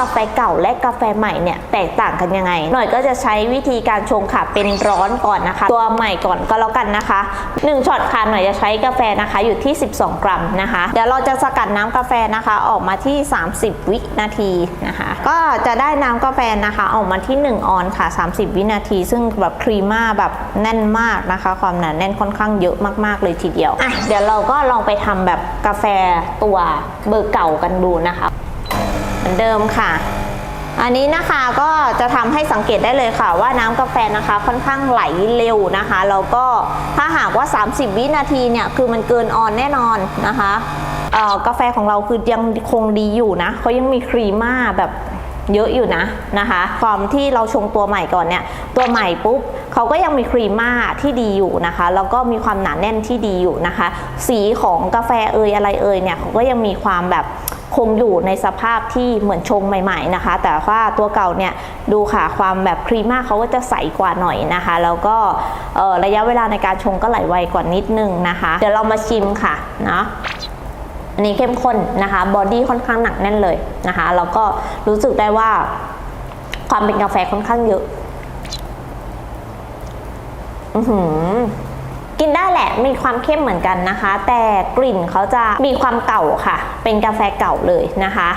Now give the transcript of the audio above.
กาแฟเก่าและกาแฟใหม่เนี่ยแตกต่างกันยังไง หน่อยก็จะใช้วิธีการชงค่ะเป็นร้อนก่อนนะคะ ตัวใหม่ก่อนก็แล้วกันนะคะ1ช็อตค่ะหน่อยจะใช้กาแฟนะคะอยู่ที่ 12 กรัมนะคะ เดี๋ยวเราจะสกัดน้ำกาแฟนะคะออกมาที่ 30 วินาทีนะคะ ก็จะได้น้ำกาแฟนะคะออกมาที่ 1 ออนค่ะ 30 วินาที ซึ่งแบบครีม่าแบบแน่นมากนะคะ ความหนาแน่นค่อนข้างเยอะมากๆเลยทีเดียวอะเดี๋ยวเราก็ลองไปทำแบบกาแฟตัวเบอร์เก่ากันดูนะคะ มือนเดิมค่ะ อันนี้นะคะก็จะทำให้สังเกตได้เลยค่ะ ว่าน้ำกาแฟนะคะ ค่อนข้างไหลเร็วนะคะแล้วก็ถ้าหากว่า 30 วินาทีเนี่ยคือมันเกินออนแน่นอนนะคะกาแฟของเราคือยังคงดีอยู่นะเขายังมีครีม่าแบบเยอะอยู่นะนะคะความที่เราชงตัวใหม่ก่อนเนี่ย ตัวใหม่ปุ๊บเขาก็ยังมีครีม่าที่ดีอยู่นะคะ แล้วก็มีความหนาแน่นที่ดีอยู่นะคะ สีของกาแฟเอยอะไรเอยเนี่ยเขาก็ยังมีความแบบ คงอยู่ในสภาพที่เหมือนชงใหม่ ๆนะคะ แต่ว่าตัวเก่าเนี่ยดูค่ะความแบบครีม่าเขาก็จะใสกว่าหน่อยนะคะ แล้วก็ระยะเวลาในการชงก็ไหลไวกว่านิดนึงนะคะ เดี๋ยวเรามาชิมค่ะเนาะอันนี้เข้มข้นนะคะบอดี้ค่อนข้างหนักแน่นเลยนะคะแล้วก็รู้สึกได้ว่าความเป็นกาแฟค่อนข้างเยอะ อือหือ กินได้แหละมีความเข้มเหมือนกันนะคะ แต่กลิ่นเขาจะมีความเก่าค่ะ เป็นกาแฟเก่าเลยนะคะ